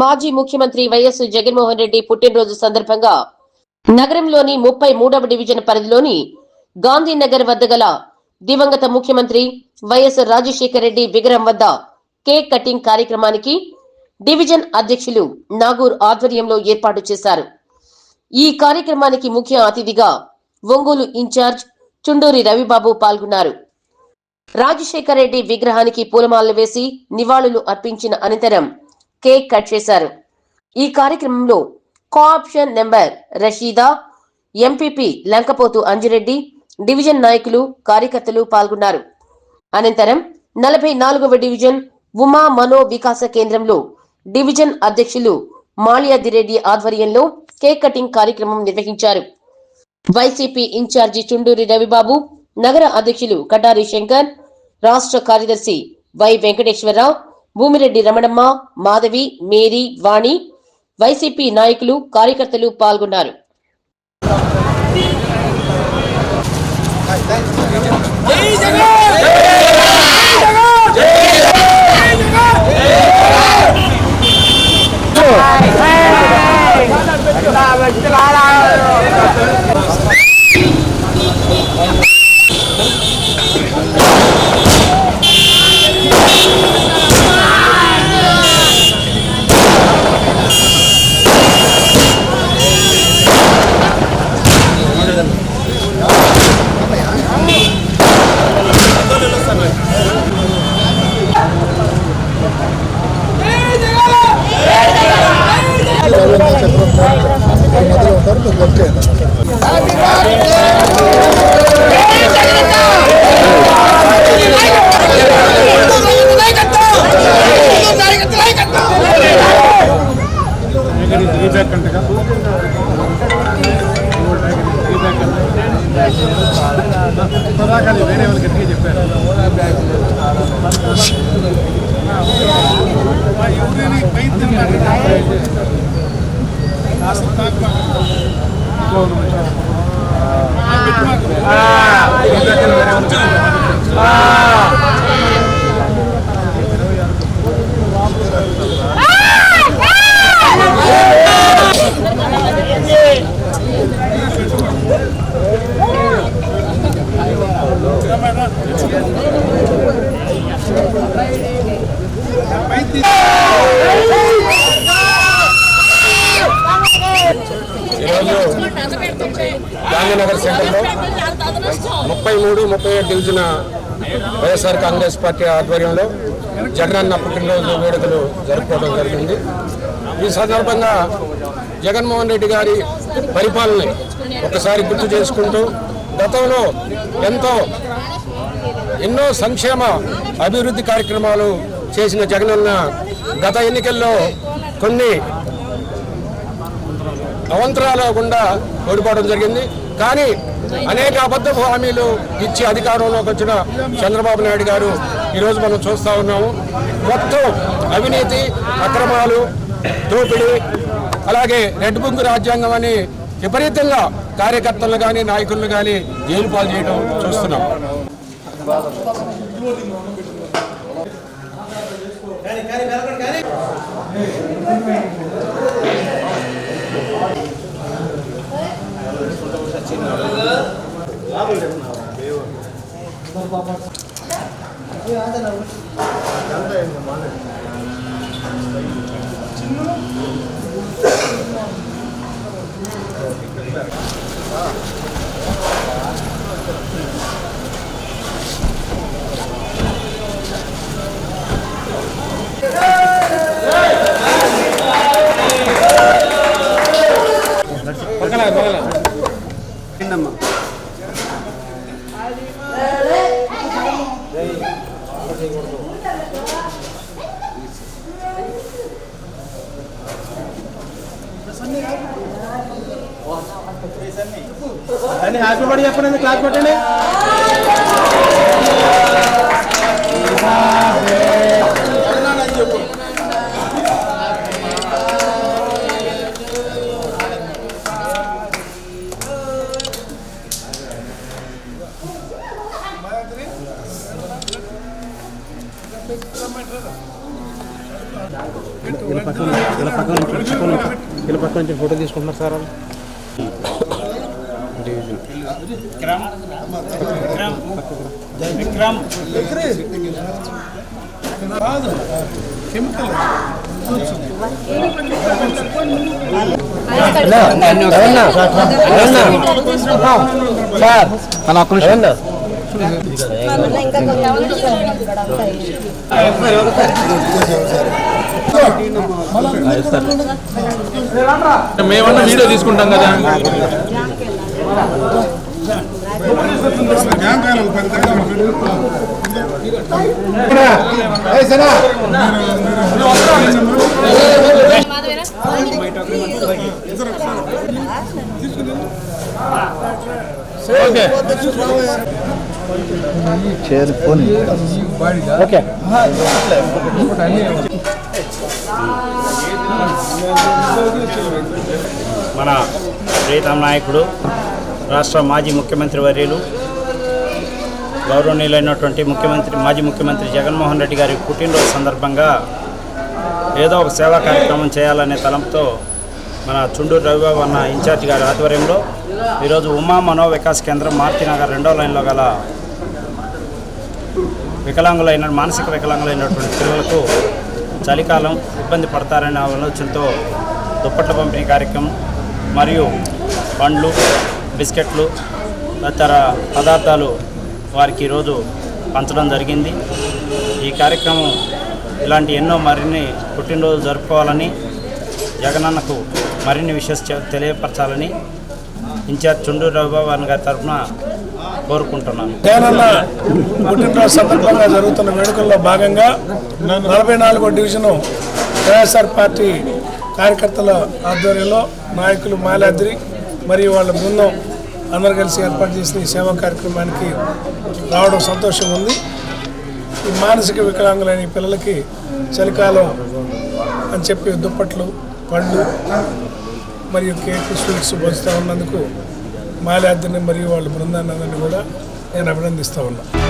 మాజీ ముఖ్యమంత్రి వైఎస్ జగన్మోహన్ రెడ్డి పుట్టినరోజు సందర్భంగా నగరంలోని ముప్పై మూడవ డివిజన్ పరిధిలోని గాంధీనగర్ వద్ద గల దివంగత ముఖ్యమంత్రి వైఎస్ రాజశేఖర రెడ్డి విగ్రహం వద్ద కేక్ కటింగ్ కార్యక్రమానికి డివిజన్ అధ్యక్షులు నాగూర్ ఆధ్వర్యంలో ఏర్పాటు చేశారు. ఈ కార్యక్రమానికి ముఖ్య అతిథిగా ఒంగోలు ఇన్ఛార్జ్ చుండూరి రవిబాబు పాల్గొన్నారు. రాజశేఖర రెడ్డి విగ్రహానికి పూలమాలలు వేసి నివాళులు అర్పించిన అనంతరం కేక్ కట్ చేశారు. ఈ కార్యక్రమంలో cooption number Rasheeda MPP Lankapothu Anjireddy division నాయకులు కార్యకర్తలు పాల్గొన్నారు. అనంతరం నలభై నాలుగవ డివిజన్ ఉమా మనో వికాస కేంద్రంలో డివిజన్ అధ్యక్షులు మాల్యాదిరెడ్డి ఆధ్వర్యంలో కేక్ కటింగ్ కార్యక్రమం నిర్వహించారు. వైసీపీ ఇన్ఛార్జి చుండూరి రవిబాబు నగర అధ్యక్షులు కటారి శంకర్ రాష్ట్ర కార్యదర్శి Y Venkateswararao Bhumireddy Ramanamma Madhavi Mary Vani YCP నాయకులు కార్యకర్తలు పాల్గొన్నారు. మధ్యలో ఉంటారు వర్క్ చేయండి వేరే వాళ్ళకి గట్టిగా చెప్పారు పైన తిన్నారు ఈరోజు గాంధీనగర్ సెంటర్లో ముప్పై మూడు ముప్పై ఏడు డివిజన్ వైఎస్ఆర్ కాంగ్రెస్ పార్టీ ఆధ్వర్యంలో జగనన్న పుట్టినరోజు వేడుకలు జరుపుకోవడం జరిగింది. ఈ సందర్భంగా జగన్మోహన్ రెడ్డి గారి పరిపాలన ఒకసారి గుర్తు చేసుకుంటూ గతంలో ఎంతో ఎన్నో సంక్షేమ అభివృద్ధి కార్యక్రమాలు చేసిన జగనన్న గత ఎన్నికల్లో కొన్ని అవంతరాలు గుండా ఓడిపోవడం జరిగింది. కానీ అనేక అబద్ధ హామీలు ఇచ్చి అధికారంలోకి వచ్చిన చంద్రబాబు నాయుడు గారు ఈరోజు మనం చూస్తూ ఉన్నాము. మొత్తం అవినీతి అక్రమాలు దోపిడీ అలాగే రెడ్ బుక్ రాజ్యాంగం అని విపరీతంగా కార్యకర్తలను కానీ నాయకులను కానీ జైలు పాలు చేయడం చూస్తున్నాం. 가서 봐봐. 왜 하자 나 우리. 양다 이거 많네. 진짜? 아. అని హ్యాపీ బర్త్డే చెప్పండి క్లాస్ పెట్టండి? ఇలా పక్కన నుంచి ఫోటో తీసుకుంటున్నారు సార్ వాళ్ళు డివిజన్ విక్రమ్ సార్ మన ఒక్క నిమిషం మేమన్నా వీడియో తీసుకుంటాం కదా. ఓకే. మన ప్రీతం నాయకుడు రాష్ట్ర మాజీ ముఖ్యమంత్రి వర్యులు గౌరవనీయులైనటువంటి ముఖ్యమంత్రి మాజీ ముఖ్యమంత్రి జగన్మోహన్ రెడ్డి గారి పుట్టినరోజు సందర్భంగా ఏదో ఒక సేవా కార్యక్రమం చేయాలనే తలంతో మన చుండూరు రవిబాబు అన్న ఇన్ఛార్జ్ గారి ఆధ్వర్యంలో ఈరోజు ఉమా మనో వికాస్ కేంద్రం మార్తినగర్ రెండో లైన్లో గల వికలాంగులైన మానసిక వికలాంగులైనటువంటి పిల్లలకు చలికాలం ఇబ్బంది పడతారనే ఆలోచనతో దుప్పట్ల పంపిణీ కార్యక్రమం మరియు పండ్లు బిస్కెట్లు తదితర పదార్థాలు వారికి ఈరోజు పంచడం జరిగింది. ఈ కార్యక్రమం ఇలాంటి ఎన్నో మరిన్ని పుట్టినరోజు జరుపుకోవాలని జగనన్నకు మరిన్ని విషయాలు తెలియపరచాలని ఇన్ఛార్జ్ చుండూరు రవిబాబు గారి తరఫున కోరుకుంటున్నాను. జగనన్న పుట్టినరోజు సందర్భంగా జరుగుతున్న వేడుకల్లో భాగంగా నలభై నాలుగో డివిజను వైఎస్ఆర్ పార్టీ కార్యకర్తల ఆధ్వర్యంలో నాయకులు మాలాద్రి మరియు వాళ్ళ బృందం అందరు కలిసి ఏర్పాటు చేసిన ఈ సేవా కార్యక్రమానికి రావడం సంతోషంగా ఉంది. ఈ మానసిక వికలాంగులైన పిల్లలకి చలికాలం అని చెప్పి దుప్పట్లు పళ్ళు మరియు కేక్ స్వీట్స్ పంచుతూ ఉన్నందుకు మాలాద్రిని మరియు వాళ్ళ బృందాన్ని కూడా నేను అభినందిస్తూ ఉన్నాను